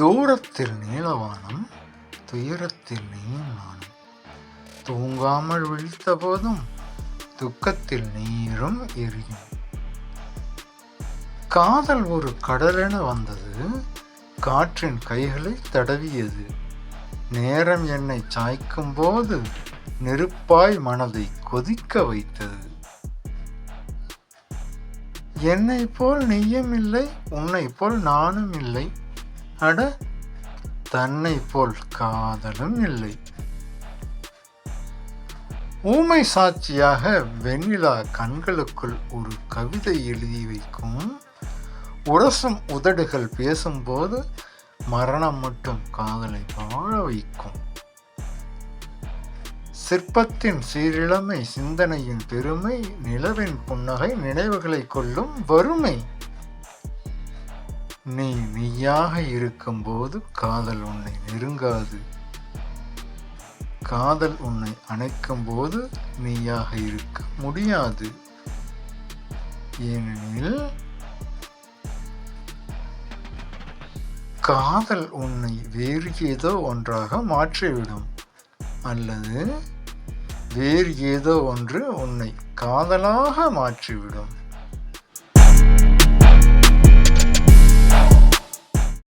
தூரத்தில் நீலவானம் துயரத்தில் நீயும் தூங்காமல் விழித்த போதும் துக்கத்தில் நீரும் எரியும். காதல் ஒரு கடலென வந்தது காற்றின் கைகளை தடவியது. நேரம் என்னை சாய்க்கும் போது நெருப்பாய் மனதை கொதிக்க வைத்தது. என்னை போல் நீயும் இல்லை உன்னை போல் நானும் இல்லை. அட தன்னை போல் காதலும் இல்லை. ஊமை சாட்சியாக வெண்ணிலா கண்களுக்குள் ஒரு கவிதை எழுதி வைக்கும். உரசும் உதடுகள் பேசும்போது மரணம் மட்டும் காதலை வாழ வைக்கும். சிற்பத்தின் சீரிழமை சிந்தனையின் பெருமை நிலவின் புன்னகை நினைவுகளை கொள்ளும் வறுமை. நீ நீயாக இருக்கும்போது காதல் உன்னை நெருங்காது. காதல் உன்னை அணைக்கும் போது நீயாக இருக்க முடியாது. ஏனெனில் காதல் உன்னை வேறு ஏதோ ஒன்றாக மாற்றிவிடும். அல்லது வேறு ஏதோ ஒன்று உன்னை காதலாக மாற்றிவிடும்.